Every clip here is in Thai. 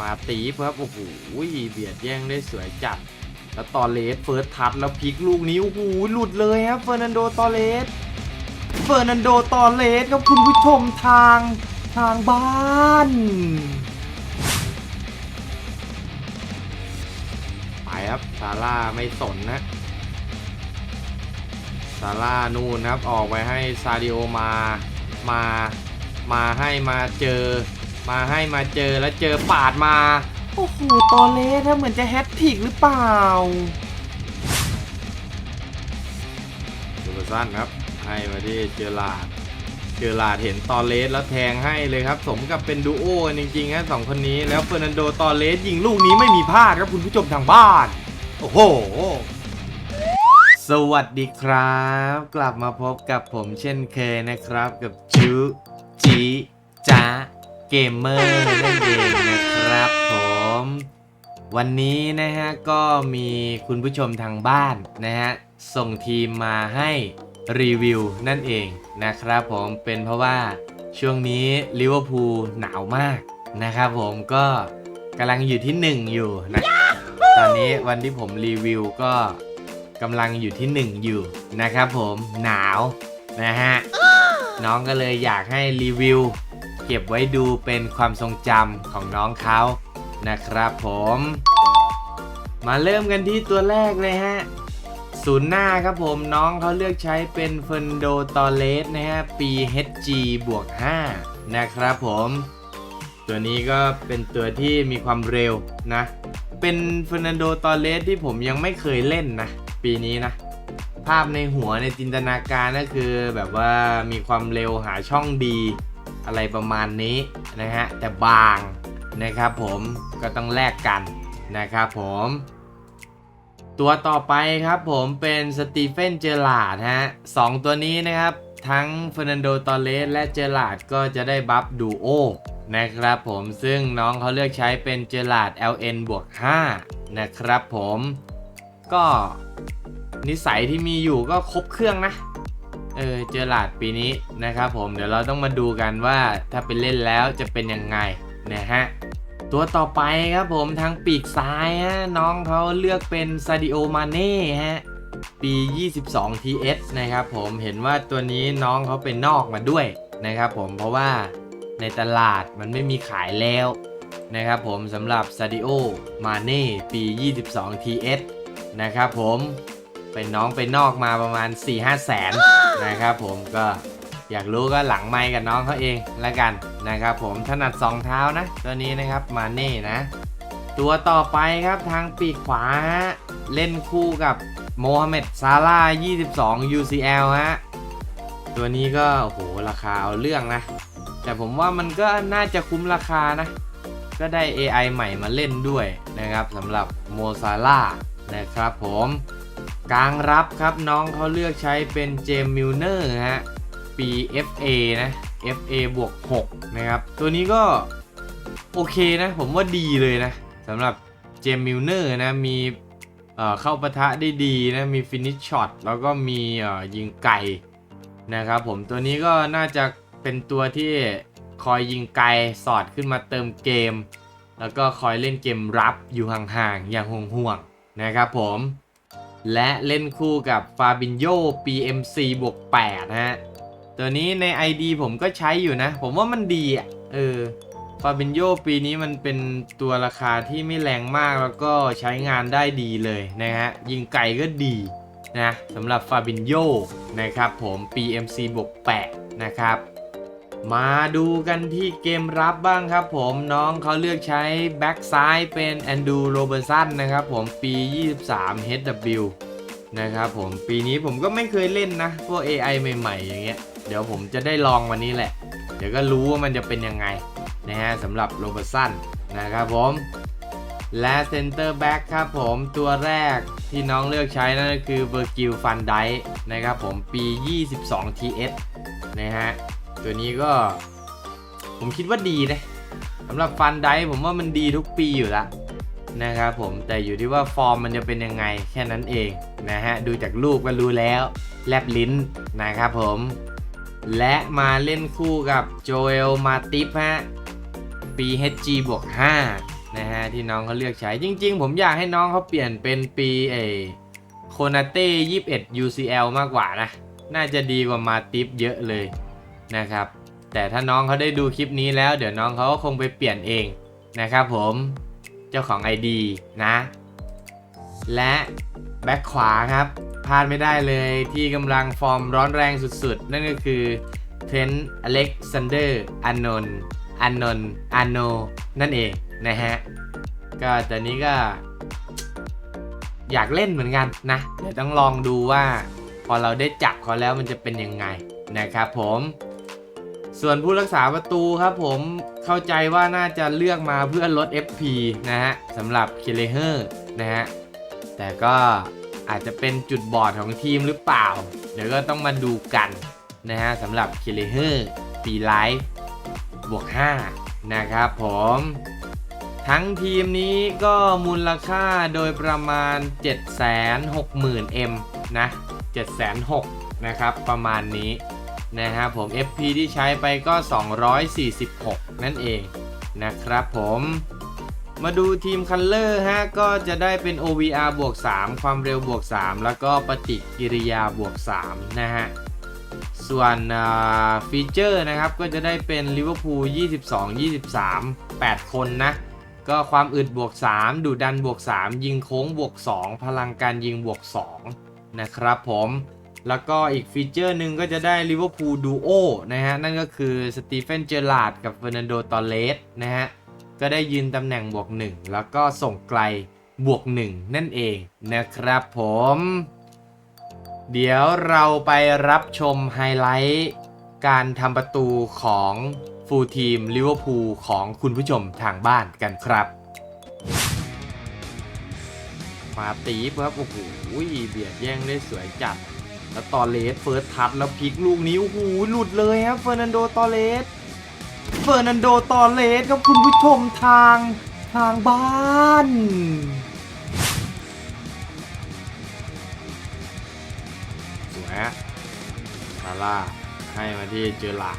มาตีฟครับโอ้โหเบียดแย่งได้สวยจัด แล้วตอเลสเฟิร์สทัชแล้วพลิกลูกนี้โอ้โหหลุดเลยครับเฟอร์นันโดตอเลสเฟอร์นันโดตอเลสครับคุณผู้ชมทางทางบ้านไปครับซาร่าไม่สนนะซาร่านู่นครับออกไปให้ซาดิโอมามามาให้มาเจอ มาให้มาเจอแล้วเจอปาดมา โอ้โหตอเลสนะเหมือนจะแฮตทริกหรือเปล่าดูสั้นครับ ให้มาที่เจอราร์ดเจอราร์ดเห็นตอเลสแล้วแทงให้เลยครับ สมกับเป็นดูโอกันจริงๆฮะสองคนนี้แล้วเฟอร์นันโดตอเลสยิงลูกนี้ไม่มีพลาดครับคุณผู้ชมทางบ้าน โอ้โหสวัสดีครับ กลับมาพบกับผมเช่นเคยนะครับกับจูจีจ้า เกมเมอร์นั่นเองนะครับผมวันนี้นะฮะก็มีคุณผู้ชมทางบ้านนะฮะส่งทีมมาให้รีวิวนั่นเองนะครับผมเป็นเพราะว่าช่วงนี้ลิเวอร์พูลหนาวมากนะครับผมก็กำลังอยู่ที่ 1 อยู่นะตอนนี้วันที่ผมรีวิวก็กำลังอยู่ที่ 1 อยู่นะครับผมหนาวนะฮะน้องก็เลยอยากให้รีวิว เก็บไว้ดูเป็นความทรงจำของน้องเขานะครับผม มาเริ่มกันที่ตัวแรกเลยฮะศูนย์หน้าครับผมน้องเขาเลือกใช้เป็นเฟนโดตอเลสนะฮะปี HG บวก 5 นะครับผม ตัวนี้ก็เป็นตัวที่มีความเร็วนะ เป็นเฟอร์นันโดตอเลสที่ผมยังไม่เคยเล่นนะ ปีนี้นะ ภาพในหัวในจินตนาการก็คือแบบว่ามีความเร็วหาช่องดี อะไรประมาณนี้นะฮะแต่บางนะครับผมก็ต้องแลกกันนะครับผม ตัวต่อไปครับผมเป็นสตีเฟนเจอราร์ดฮะสองตัวนี้นะครับ ทั้งเฟอร์นันโดตอเลสและเจอราร์ดก็จะได้บัฟดูโอนะครับผมซึ่งน้องเขาเลือกใช้เป็นเจอราร์ด LN บวก5นะครับผมก็นิสัยที่มีอยู่ก็ครบเครื่องนะ เออเจอราดปีนี้นะครับผมเดี๋ยวเราต้องมาดูกันว่าถ้าไปเล่นแล้วจะเป็นยังไงนะฮะตัวต่อไปครับผมทางปีกซ้ายฮะน้องเขาเลือกเป็นซาดิโอมาเน่ฮะปี 22 TS นะครับผมเห็นว่าตัวนี้น้องเขาเป็นนอกมาด้วยนะครับผมเพราะว่าในตลาดมันไม่มีขายแล้วนะครับผมสำหรับซาดิโอมาเน่ปี 22 TS นะครับผม เป็นน้องเป็นนอกมาประมาณ 4-5แสนนะครับผมก็อยากรู้ก็หลังไมค์กับน้องเขาเองแล้วกันนะครับผมถนัดสองเท้านะ ตัวนี้นะครับมาเน่นะ ตัวต่อไปครับทางปีกขวาฮะเล่นคู่กับโมฮัมเหม็ดซาร่า22 UCL ฮะตัวนี้ก็โอ้โหราคาเอาเรื่องนะ แต่ผมว่ามันก็น่าจะคุ้มราคานะ ก็ได้ AI ใหม่มาเล่นด้วยนะครับสำหรับโมซาร่านะครับผม กลางรับครับน้องเขาเลือกใช้เป็นเจมมิลเนอร์ฮะปี FA นะ FA บวก6นะครับ ตัวนี้ก็โอเคนะ ผมว่าดีเลยนะสำหรับเจมมิลเนอร์นะมีเข้าปะทะได้ดีนะมีฟินิชช็อตแล้วก็มียิงไกลนะครับผมตัวนี้ก็น่าจะเป็นตัวที่คอยยิงไกลสอดขึ้นมาเติมเกม แล้วก็คอยเล่นเกมรับอยู่ห่างๆอย่างห่วงๆนะครับผม และเล่นคู่กับฟาบินโย PMC บวก8ฮะ ตัวนี้ใน ID ผมก็ใช้อยู่นะ ผมว่ามันดีอะ เออ ฟาบินโยปีนี้มันเป็นตัวราคาที่ไม่แรงมากแล้วก็ใช้งานได้ดีเลยนะฮะ ยิงไกลก็ดีนะสำหรับฟาบินโยนะครับผม PMC บวก8นะครับ มาดูกันที่เกมรับบ้างครับผมน้องเขาเลือกใช้แบ็กซ้ายเป็นแอนดูโรเบอร์สันนะครับผมปี 23 HW นะครับผมปีนี้ผมก็ไม่เคยเล่นนะพวก AI ใหม่ ๆ อย่างเงี้ย เดี๋ยวผมจะได้ลองวันนี้แหละ เดี๋ยวก็รู้ว่ามันจะเป็นยังไงนะฮะสำหรับโรเบอร์สันนะครับผมและเซนเตอร์แบ็กครับผมตัวแรกที่น้องเลือกใช้นั่นก็คือเบอร์กิลฟันไดนะครับผมปี 22 TS นะฮะ ตัวนี้ก็ ผมคิดว่าดีนะสำหรับฟันไดผมว่ามันดีทุกปีอยู่แล้วนะครับผมแต่อยู่ที่ว่าฟอร์มมันจะเป็นยังไงแค่นั้นเองนะฮะดูจากรูปก็รู้แล้วแลบลิ้นนะครับผม และมาเล่นคู่กับโจเอลมาติฟฮะปี HG บวก5นะฮะที่น้องเขาเลือกใช้จริง ๆ ผมอยากให้น้องเขาเปลี่ยนเป็นปีเอโคนาเต้ 21 UCL มากกว่านะ น่าจะดีกว่ามาติฟเยอะเลย นะครับ แต่ถ้าน้องเขาได้ดูคลิปนี้แล้วเดี๋ยวน้องเขาก็คงไปเปลี่ยนเองนะครับผมเจ้าของ ID นะ และแบ็คขวาครับพลาดไม่ได้เลยที่กำลังฟอร์มร้อนแรงสุดๆ นั่นก็คือเทรนต์อเล็กซานเดอร์อานนท์อานนท์อานโนนั่นเองนะฮะ ก็ตอนนี้ก็ อยากเล่นเหมือนกันนะ เดี๋ยวต้องลองดูว่า พอเราได้จับเขาแล้วมันจะเป็นยังไงนะครับผม ส่วนผู้รักษาประตูครับผมเข้าใจว่าน่าจะเลือกมาเพื่อลด FP นะฮะสำหรับเคเลเฮอร์นะฮะแต่ก็อาจจะเป็นจุดบอดของทีมหรือเปล่า เดี๋ยวก็ต้องมาดูกันนะฮะสำหรับเคเลเฮอร์ปีไลฟ์บวก5นะครับผมทั้งทีมนี้ก็มูลค่าโดยประมาณ 760,000 M นะ706,000นะครับประมาณนี้ นะฮะผม FP ที่ใช้ไปก็ 246 นั่นเองนะครับผมมาดูทีมคัลเลอร์ฮะก็จะได้เป็น OVR บวก 3 ความเร็วบวก 3 แล้วก็ปฏิกิริยาบวก 3 นะฮะ ส่วนฟีเจอร์นะครับก็จะได้เป็นลิเวอร์พูล22 23 8 คนนะ ก็ความอึดบวก 3 ดูดันบวก 3 ยิงโค้งบวก 2 พลังการยิงบวก 2 นะครับผม แล้วก็อีกฟีเจอร์หนึ่งก็จะได้ลิเวอร์พูลดูโอนะฮะ นั่นก็คือสตีเฟนเจอร์ลาดกับเฟอร์นันโดตอเลสนะฮะ ก็ได้ยืนตำแหน่งบวก 1 แล้วก็ส่งไกลบวก 1 นั่นเองนะครับผม เดี๋ยวเราไปรับชมไฮไลท์การทำประตูของฟูลทีมลิเวอร์พูลของคุณผู้ชมทางบ้านกันครับ มาตีฟครับ โอ้โหเบียดแย่งได้สวยจัด แล้วตอเลสเฟิร์สทัชแล้วพลิกลูกนี้โอ้โหหลุดเลยครับเฟอร์นันโดตอเลสเฟอร์นันโดตอเลสครับคุณผู้ชมทางทางบ้านสวยฮะซาร่าให้มาที่เจอหลาด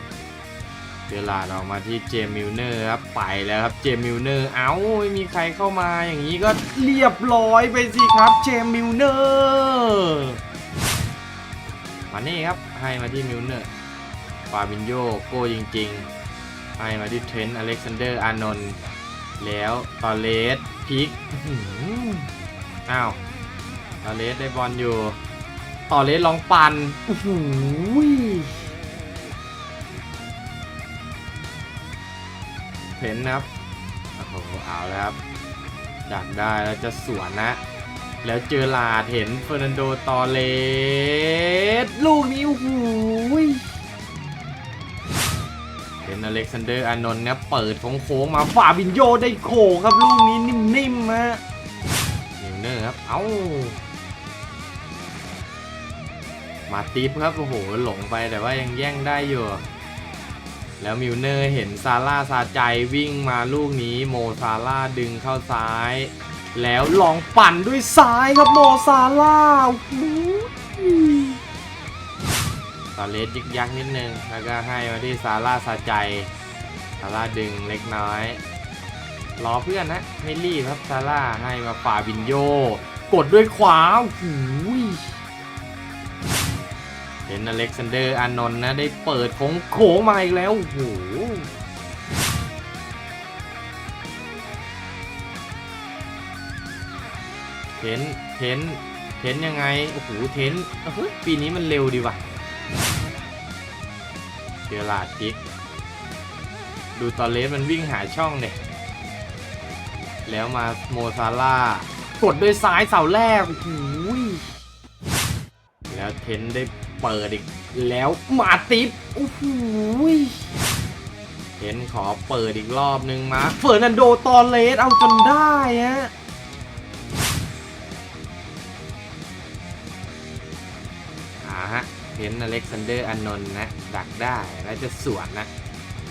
เจอหลาดออกมาที่เจมมิลเนอร์ครับไปแล้วครับเจมมิลเนอร์ เอ้าไม่มีใครเข้ามาอย่างนี้ก็เรียบร้อยไปสิครับเจมมิลเนอร์ มานี่ครับ ให้มาที่มิลเนอร์ฟาบินโยโก้จริงๆ ให้มาที่เทรนต์อเล็กซานเดอร์อานนท์แล้วตอเลสพิกอ้าวตอเลสได้บอลอยู่ต่อเลสลองปันโอ้โหเพนนะครับโอ้โหเอาแล้วครับดักได้แล้วจะสวนนะ แล้วเจอลาดเห็นเฟอร์นันโดตอเลสลูกนี้โอ้โหเห็นอเล็กซานเดอร์อานนท์นี่ยเปิดโค้งมาฝ่าบินโยได้โขครับลูกนี้นิ่มๆฮะนิวเนอร์ครับ เอ้า มาติฟครับ โอ้โห หลงไปแต่ว่ายังแย่งได้อยู่ แล้วมิวเนอร์เห็นซาร่าซาใจวิ่งมาลูกนี้โมซาร่าดึงเข้าซ้าย แล้วลองปั่นด้วยซ้ายครับโมซาร่าโอ้โหตอนเลสยึกยักนิดนึง แล้วก็ให้มาที่ซาร่าซาใจซาร่าดึงเล็กน้อย รอเพื่อนนะ ไม่รีบครับซาร่าให้มาฝ่าบินโย กดด้วยขวาโอ้โหเห็นอเล็กซานเดอร์อานนท์นะ ได้เปิดโค้งโค้งมาอีกแล้วโอ้โห เทนเทนเทนยังไง โอ้โห เทนเฮ้ยปีนี้มันเร็วดีว่ะเจอลาดพิกดูตอนเลสมันวิ่งหาช่องเนี่ย แล้วมาโมซาร่ากดด้วยซ้ายเสาแรก โอ้โหแล้วเทนได้เปิดอีก แล้วมาติปโอ้โหเทนขอเปิดอีกรอบนึงมาเฟอร์นันโดตอนเลสเอาจนได้ฮะ เทนอเล็กซานเดอร์อานนท์นะ ดักได้แล้วจะสวนนะ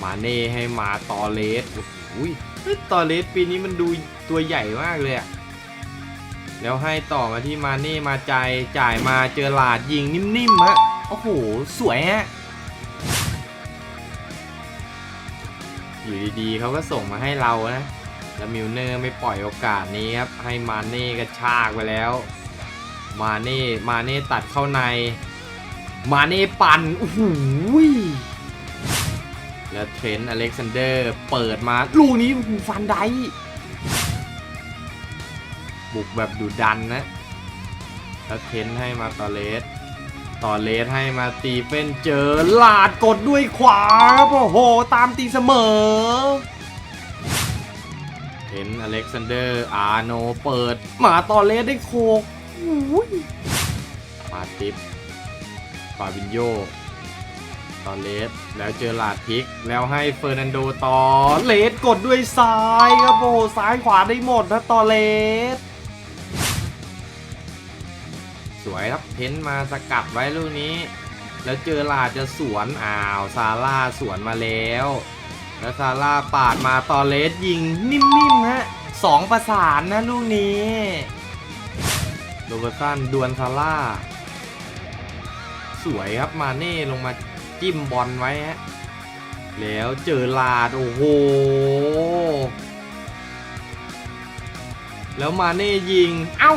มาเน่ให้มาตอเลสโอ้โหยเฮ้ยตอเลสปีนี้มันดูตัวใหญ่มากเลยอะแล้วให้ต่อมาที่มาเน่มาใจจ่ายมาเจอหลาดยิงนิ่มๆฮะโอ้โห สวยฮะอยู่ดีๆเขาก็ส่งมาให้เรานะ แล้วมิลเนอร์ไม่ปล่อยโอกาสนี้ครับ ให้มาเน่กระชากไปแล้ว มาเน่ มาเน่ตัดเข้าใน มาเน่ปันโอ้โหแล้วเทรนต์อเล็กซานเดอร์เปิดมา ลูกนี้ฟันไดบุกแบบดุดันนะ แล้วเทรนต์ให้มาตอเลสต่อเลสให้มาตีเป็นเจอลาดกดด้วยขวาครับโอ้โห ตามตีเสมอ เห็นอเล็กซานเดอร์อาโนเปิด มาต่อเลสได้โคกอุ้ยมาติป ฟาบินโยต่อเลสแล้วเจอลาดพิก แล้วให้เฟอร์นันโดต่อเลสกดด้วยซ้ายครับโอ้โหซ้ายขวาได้หมดนะต่อเลสสวยครับเพ้นมาสกัดไว้ลูกนี้ แล้วเจอลาดจะสวนอ้าวซาร่าสวนมาแล้ว แล้วซาร่าปาดมาตอเลสยิงนิ่มๆฮะสองประสานนะลูกนี้โรเบอร์ตันดวลซาร่า สวยครับมาเน่ลงมาจิ้มบอลไว้ฮะแล้วเจอลาดโอ้โห แล้วมาเน่ยิง เอ้า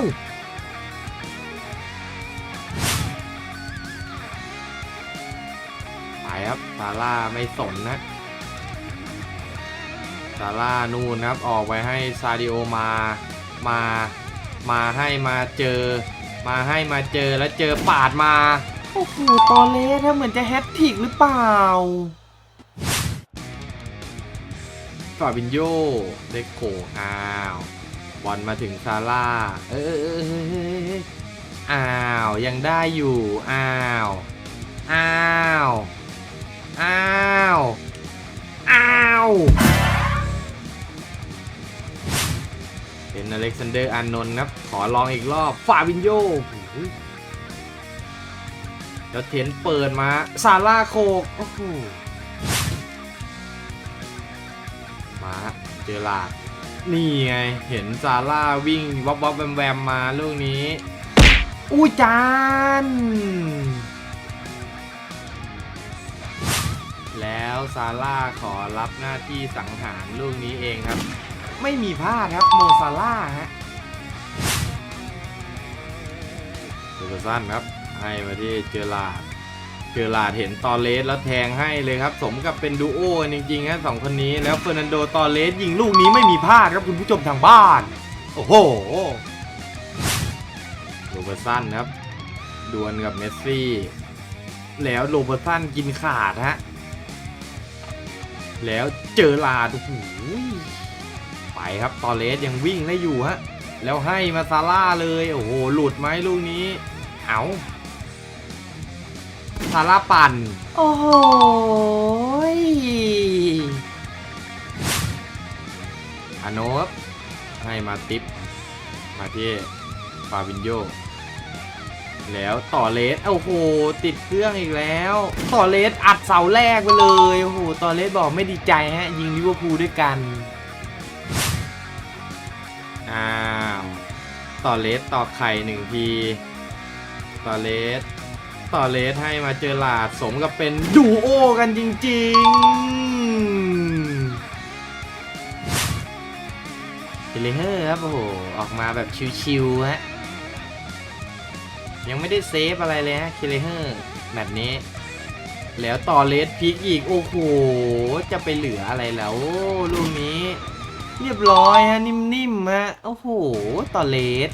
ไปครับซาร่าไม่สนนะซาร่านู่นครับ ออกไปให้ซาดิโอมา มา มาให้มาเจอ มาให้มาเจอแล้วเจอปาดมา โอ้โห ตอเลสถ้าเหมือนจะแฮตทริกหรือเปล่า ฟาบินโยได้โขงอ้าวบอลมาถึงซาร่า เออเอออ้าว ยังได้อยู่ อ้าว อ้าว อ้าว อ้าวเป็นอเล็กซานเดอร์อานนท์ครับ ขอลองอีกรอบ ฟาบินโย แล้วเทนเปิดมาซาร่าโคกโอ้โหมาเจอลาดนี่ไง เห็นซาร่าวิ่งวับวับแวมแวมมาลูกนี้ อู้จานแล้วซาร่าขอรับหน้าที่สังหารลูกนี้เองครับ ไม่มีพลาดครับโมซาร่าฮะเจอร์สันครับ ให้มาที่เจอราดเจอราดเห็นตอเลสแล้วแทงให้เลยครับ สมกับเป็นดูโอจริงๆฮะสองคนนี้แล้วเฟอร์นันโดตอเลสยิงลูกนี้ไม่มีพลาดครับคุณผู้ชมทางบ้าน โอ้โหโรเบอร์สันครับดวลกับเมสซี่ แล้วโรเบอร์สันกินขาดฮะแล้วเจอลาดโอ้โหไปครับตอเลสยังวิ่งได้อยู่ฮะแล้วให้มาซาร่าเลย โอ้โห หลุดไหมลูกนี้ เอา ซาร่าปั่น โอ้โหยอาโนครับให้มาติปมาที่ฟาวินโยแล้วต่อเลสโอ้โห ติดเครื่องอีกแล้ว ต่อเลสอัดเสาแรกไปเลย โอ้โห ต่อเลสบอกไม่ดีใจฮะ ยิงลิเวอร์พูลด้วยกัน อ้าว ต่อเลสต่อไข่หนึ่งที ต่อเลส ต่อเลสให้มาเจอหลาดสมกับเป็นดูโอกันจริงๆเฮเลเฮอร์ครับ โอ้โห ออกมาแบบชิวๆฮะ ยังไม่ได้เซฟอะไรเลยฮะ คิเลเฮอร์แบบนี้ แล้วต่อเลสพลิกอีก โอ้โห จะไปเหลืออะไรแล้วลูกนี้ เรียบร้อยฮะ นิ่มๆฮะ โอ้โห ต่อเลส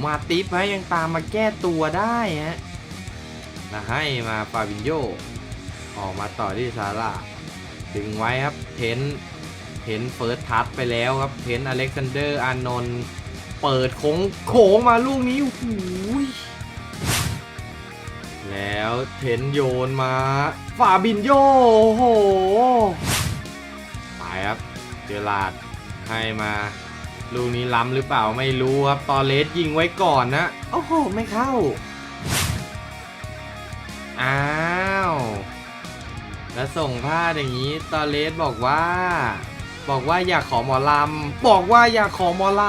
หมาติปฮะยังตามมาแก้ตัวได้ฮะแล้วให้มาฟาบินโยออกมาต่อที่ซาร่าดึงไว้ครับเทนเห็นเฟิร์สทัชไปแล้วครับเห็นอเล็กซานเดอร์อานนท์เปิดโค้งโค้งมาลูกนี้โอ้โหยแล้วเทนโยนมาฟาบินโยโอ้โหไปครับเจอลาดให้มา ลูกนี้ล้ำหรือเปล่าไม่รู้ครับตอเลสยิงไว้ก่อนนะโอ้โหไม่เข้า อ้าว แล้วส่งพลาดอย่างนี้ตอเลสบอกว่า บอกว่าอยากขอหมอลำบอกว่าอยากขอหมอล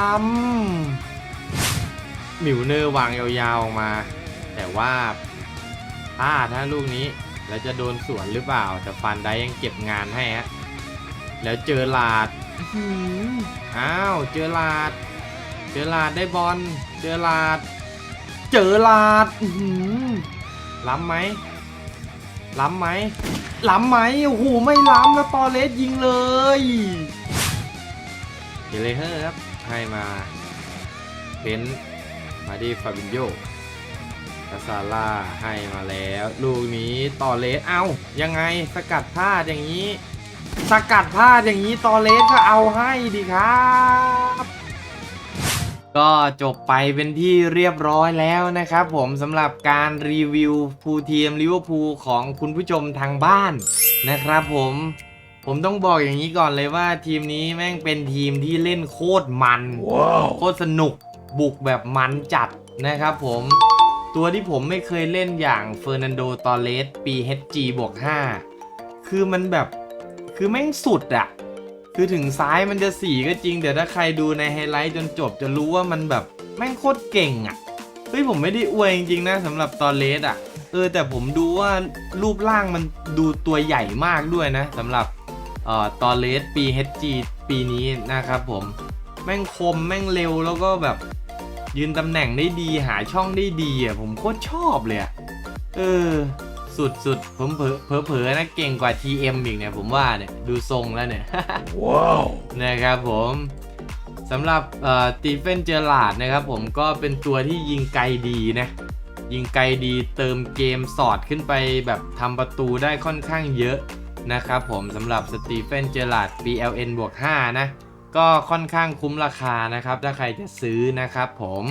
ำมิวเนอร์วางยาวๆออกมา แต่ว่าพลาดนะลูกนี้แล้วจะโดนสวนหรือเปล่าแต่ฟันได้ยังเก็บงานให้ฮะแล้วเจอลาด อ้าวเจอลาด เจอลาดได้บอล เจอลาด เจอลาดล้ำไหมล้ำไหมล้ำไหมโอ้โหไม่ล้ำแล้วตอเลสยิงเลยเดเลเฮอร์ครับให้มาเบนมาดีฟาบินโยกาซาร่าให้มาแล้ว ลูกนี้ต่อเลสเอายังไงสกัดพลาดอย่างนี้ สกัดพลาดอย่างนี้ตอเลสก็เอาให้ดีครับ ก็จบไปเป็นที่เรียบร้อยแล้วนะครับผมสำหรับการรีวิวฟูลทีมลิเวอร์พูลของคุณผู้ชมทางบ้านนะครับผมผมต้องบอกอย่างนี้ก่อนเลยว่าทีมนี้แม่งเป็นทีมที่เล่นโคตรมันโคตรสนุกบุกแบบมันจัดนะครับผมตัวที่ผมไม่เคยเล่นอย่างเฟอร์นันโดตอเลสปี HG บวก5คือมันแบบ คือแม่งสุดอะคือถึงซ้ายมันจะสีก็จริงแต่ถ้าใครดูในไฮไลท์จนจบจะรู้ว่ามันแบบแม่งโคตรเก่งอะเฮ้ยผมไม่ได้อวยจริงๆนะสำหรับตอนเลสอะเออแต่ผมดูว่ารูปร่างมันดูตัวใหญ่มากด้วยนะสำหรับเอ่อตอนเลสปี HG ปีนี้นะครับผม แม่งคมแม่งเร็วแล้วก็แบบยืนตำแหน่งได้ดีหาช่องได้ดีอะผมโคตรชอบเลยอะเออ สุดสุดผมเผลอเผลอเผลอนะเก่งกว่า TM อีกเนี่ยผมว่าเนี่ยดูทรงแล้วเนี่ยว้าวนะครับผมสำหรับเอ่อตีเฟนเจอร์ลาดนะครับผมก็เป็นตัวที่ยิงไกลดีนะยิงไกลดีเติมเกมสอดขึ้นไปแบบทำประตูได้ค่อนข้างเยอะนะครับผมสำหรับสตีเฟนเจอร์ลาด BLN บวก5นะก็ค่อนข้างคุ้มราคานะครับ ถ้าใครจะซื้อนะครับผม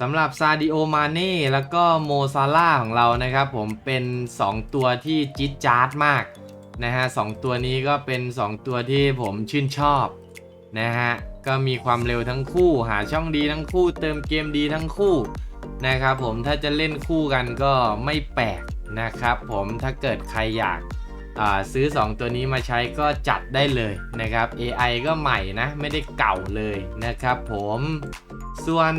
สำหรับซาดิโอมาเน่แล้วก็โมซาร่าของเรานะครับผมเป็น 2 ตัวที่จิ๊ดจ๊าดมากนะฮะสองตัวนี้ก็เป็น 2 ตัวที่ผมชื่นชอบนะฮะก็มีความเร็วทั้งคู่หาช่องดีทั้งคู่ เติมเกมดีทั้งคู่นะครับผมถ้าจะเล่นคู่กันก็ไม่แปลกนะครับผมถ้าเกิดใครอยากซื้อ 2 ตัวนี้มาใช้ก็จัดได้เลยนะครับ AI ก็ใหม่นะ ไม่ได้เก่าเลยนะครับผม ส่วน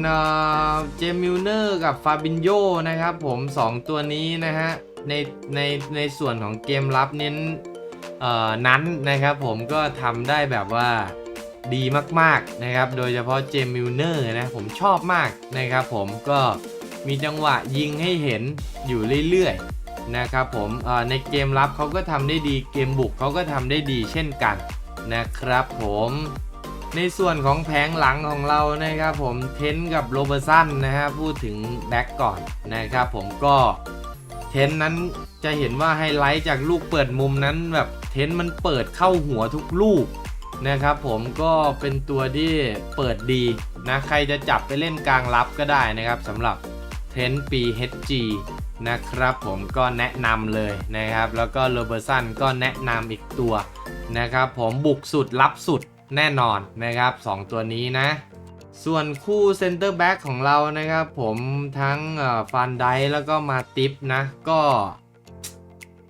เจมิลเนอร์กับฟาบินโยนะครับผม 2 ตัวนี้นะฮะ ในในในส่วนของเกมรับเน้นเออนั้นนะครับผมก็ทำได้แบบว่าดีมากๆนะครับ โดยเฉพาะเจมิลเนอร์นะผมชอบมากนะครับผมก็มีจังหวะยิงให้เห็นอยู่เรื่อยๆนะครับผมในเกมรับเขาก็ทำได้ดีเกมบุกเขาก็ทำได้ดีเช่นกันนะครับผม ในส่วนของแผงหลังของเรานะครับผมเทนกับโรเบอร์สันนะฮะพูดถึงแบ็กก่อนนะครับผมก็เทนนั้นจะเห็นว่าไฮไลท์จากลูกเปิดมุมนั้นแบบเทนมันเปิดเข้าหัวทุกลูกนะครับผมก็เป็นตัวที่เปิดดีนะใครจะจับไปเล่นกลางรับก็ได้นะครับสำหรับเทนปี HG นะครับผมก็แนะนำเลยนะครับ แล้วก็โรเบอร์สันก็แนะนำอีกตัวนะครับผมบุกสุดรับสุด แน่นอนนะครับ 2 ตัวนี้นะ ส่วนคู่เซนเตอร์แบ็กของเรานะครับ ผมทั้งฟันไดแล้วก็มาติปนะ ก็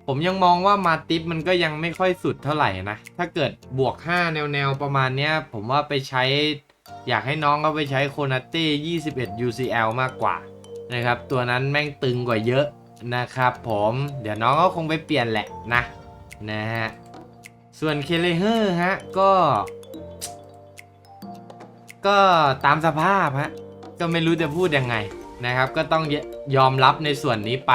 ผมยังมองว่ามาติปมันก็ยังไม่ค่อยสุดเท่าไหร่นะ ถ้าเกิดบวก 5 แนวแนวๆประมาณเนี้ย ผมว่าไปใช้อยากให้น้องก็ไปใช้โคนาเต้21 UCL มากกว่านะครับ ตัวนั้นแม่งตึงกว่าเยอะนะครับผมเดี๋ยวน้องก็คงไปเปลี่ยนแหละนะนะฮะส่วนเคเลเฮอร์ฮะก็ ก็ตามสภาพฮะก็ไม่รู้จะพูดยังไงนะครับ ก็ต้องยอมรับในส่วนนี้ไป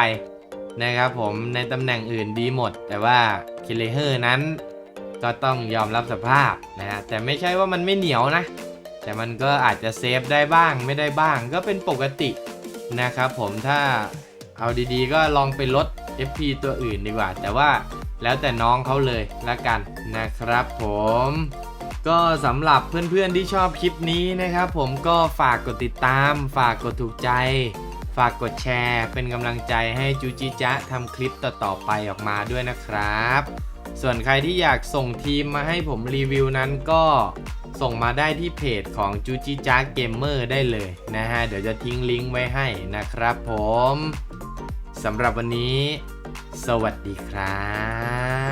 นะครับผมในตำแหน่งอื่นดีหมด แต่ว่าเคเลเฮอร์นั้น ก็ต้องยอมรับสภาพนะฮะแต่ไม่ใช่ว่ามันไม่เหนียวนะ แต่มันก็อาจจะเซฟได้บ้างไม่ได้บ้างก็เป็นปกตินะครับผมถ้าเอาดีๆ ก็ลองไปลด FP ตัวอื่นดีกว่า แต่ว่าแล้วแต่น้องเขาเลยละกันนะครับผม ก็สำหรับเพื่อนๆที่ชอบคลิปนี้นะครับ ผมก็ฝากกดติดตาม ฝากกดถูกใจ ฝากกดแชร์ เป็นกำลังใจให้จูจิจะทำคลิปต่อๆไปออกมาด้วยนะครับ ส่วนใครที่อยากส่งทีมมาให้ผมรีวิวนั้นก็ส่งมาได้ที่เพจของจูจิจ้าเกมเมอร์ได้เลยนะฮะ เดี๋ยวจะทิ้งลิงก์ไว้ให้นะครับผมสำหรับวันนี้ สวัสดีครับ